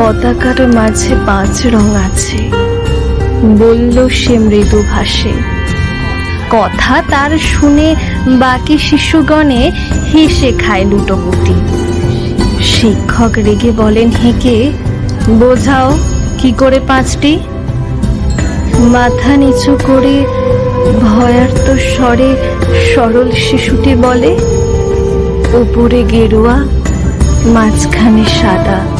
পতাকার মাঝে পাঁচ রং আছে। বলল সে মৃদু ভাষে। কথা তার শুনে বাকি শিশুগণে হেসে খায় লুটোপুটি শিক্ষক রেগে বলেন হেঁকে বোঝাও কি করে পাঁচটি? মাথা নিচু করে ভয়ার্ত স্বরে সরল শিশুটি বলে, উপরে গেরুয়া, মাঝখানে সাদা।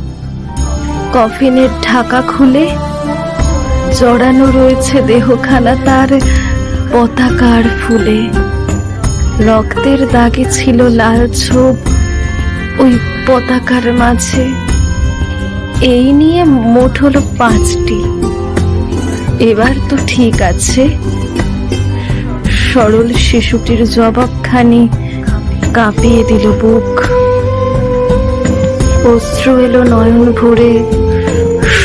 কফিনের ঢাকা খুলে জড়ানো রয়েছে দেহখানা তার পতাকার ফুলে। রক্তের দাগে ছিল লাল ছোপ ওই পতাকার মাঝে। এই নিয়ে মোট হলো পাঁচটি। এবার তো ঠিক আছে। সরল শিশুটির জবাবখানি কাঁপিয়ে দিল বুক। অশ্রু এলো নয়ন ভরে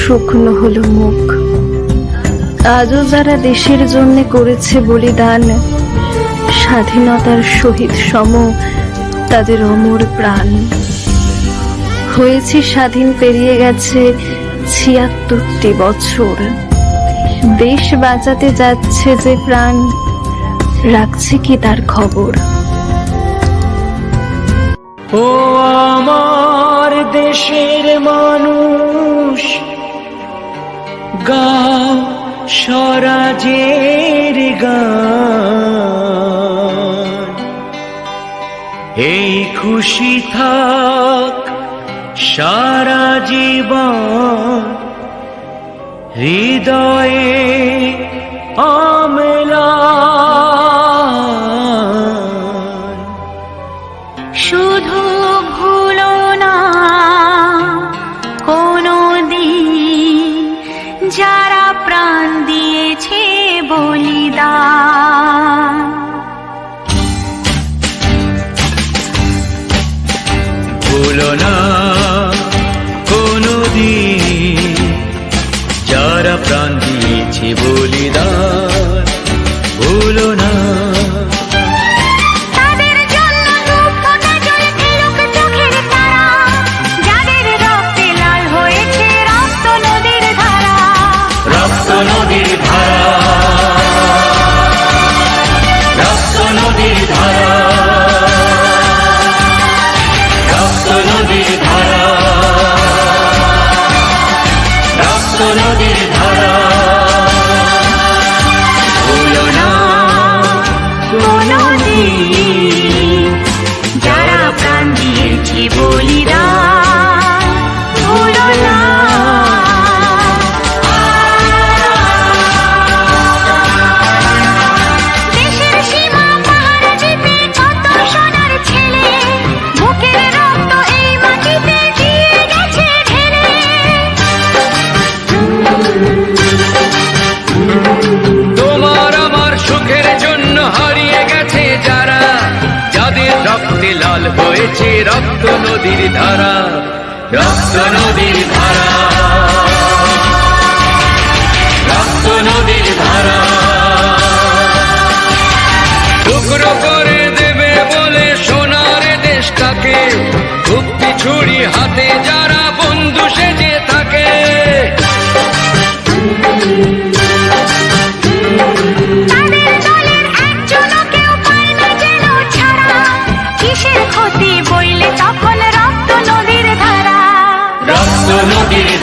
শুকনো হলো মুখ। আজও যারা দেশের জন্য করেছে বলিদান, স্বাধীনতার সহিত সম তাদের অমর প্রাণ। হয়েছে স্বাধীন, পেরিয়ে গেছে ছিয়াত্তরটি বছর। দেশ বাঁচাতে যাচ্ছে যে প্রাণ, রাখছে কি তার খবর? ও আমার দেশের মানুষ গাও স্বরাজের গান। এই খুশি থাক সারা জীবন হৃদয়ে অমলান বলি You. হয়েছে রক্ত নদীর ধারা রক্ত নদীর ধারা। I'll